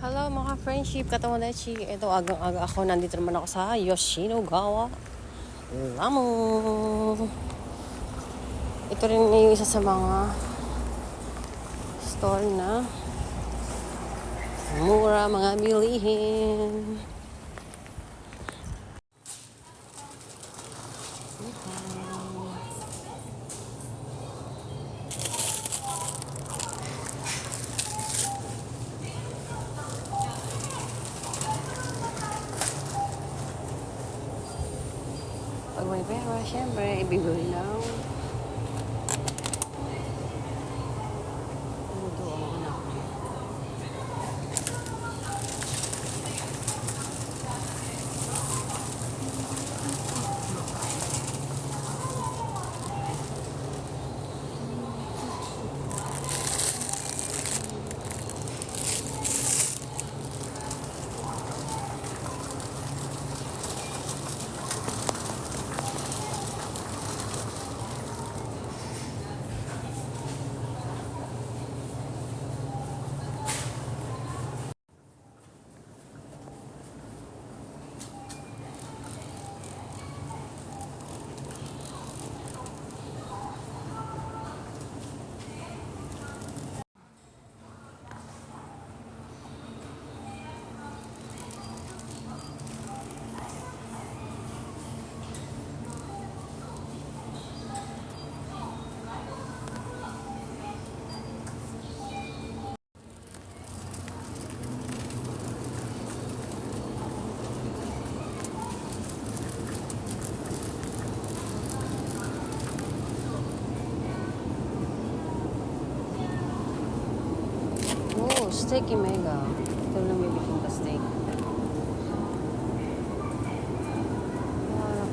Hello mga friendship, Katawanechi. Ito, agang-aga ako. Nandito naman ako sa Yoshinogawa. Lamo. Ito rin yung isa sa mga store na mura mga bilihin. Pag may pera, syempre, ibibili lang. Steak mega. Ito lang may bikin ka steak.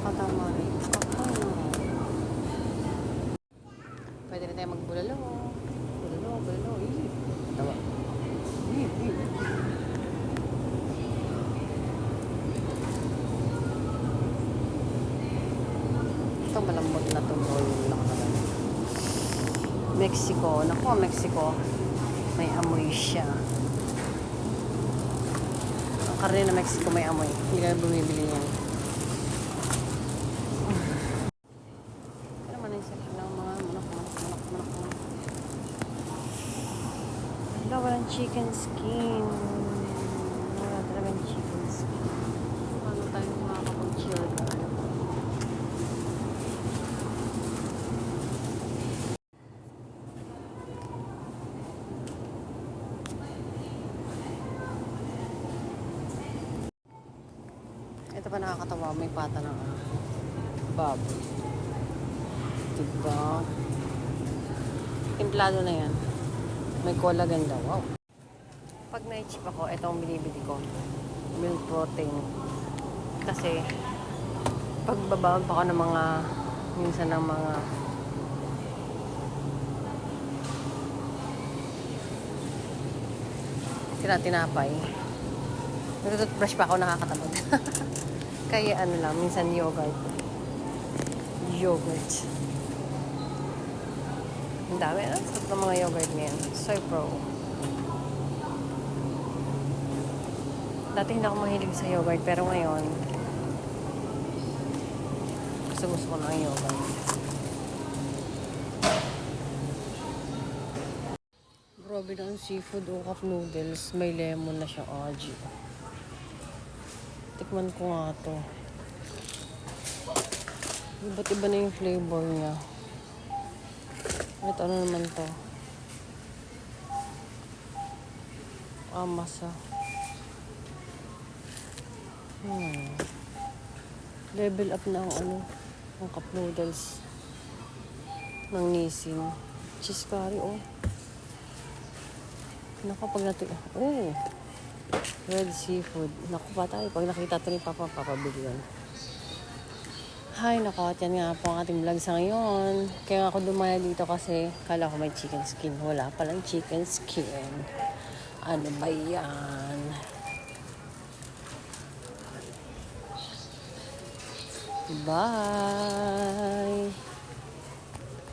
Kakano. Pwede na tayo magbulalo. Bulalo, bulalo. Ih. Tawa. Ih, ih. Ito malambot na to. Roll lang naman. Mexico. Naku, Mexico. May amoy siya. Ang karne na Mexico may amoy. Hindi ka bumibili yan. Ano naman yung section manok, manok, manok, manok, chicken skin. Wala talagang chicken skin. Paano tayo makakapag-chill na ano? Ito pa nakakatawa, may pata ng ah, bab. Diba? Timplado na yan. May collagen daw. Wow. Pag na-chip ako, ito ang binibili ko. Milk protein. Kasi, pagbabaon pa ako ng mga, minsan ng mga tinatinapay. Nagtututbrush pa ako nakakatamad. Kaya ano lang, minsan yogurt. Yogurt. Ang dami. Ang sarap ng mga yogurt ngayon. Soy Pro. Dati hindi ako mahilig sa yogurt, pero ngayon, gusto gusto ko ng yogurt. Grabe na ang seafood o cup noodles. May lemon na siya, Aji. Tikman ko nga to. Iba't iba na yung flavor niya. Ito ano naman to? Ah, masa. Hmm. Level up na ang ano, ang cup noodles ng Nissin. Cheese curry, oh. Naku, pag nato... Oh! Red seafood. Naku pa tayo. Pag nakita ito ni Papa, papabili yan. Hi, naku. At yan nga po ang ating vlog sa ngayon. Kaya ako dumaya dito kasi kala ko may chicken skin. Wala palang chicken skin. Ano ba yan? Bye!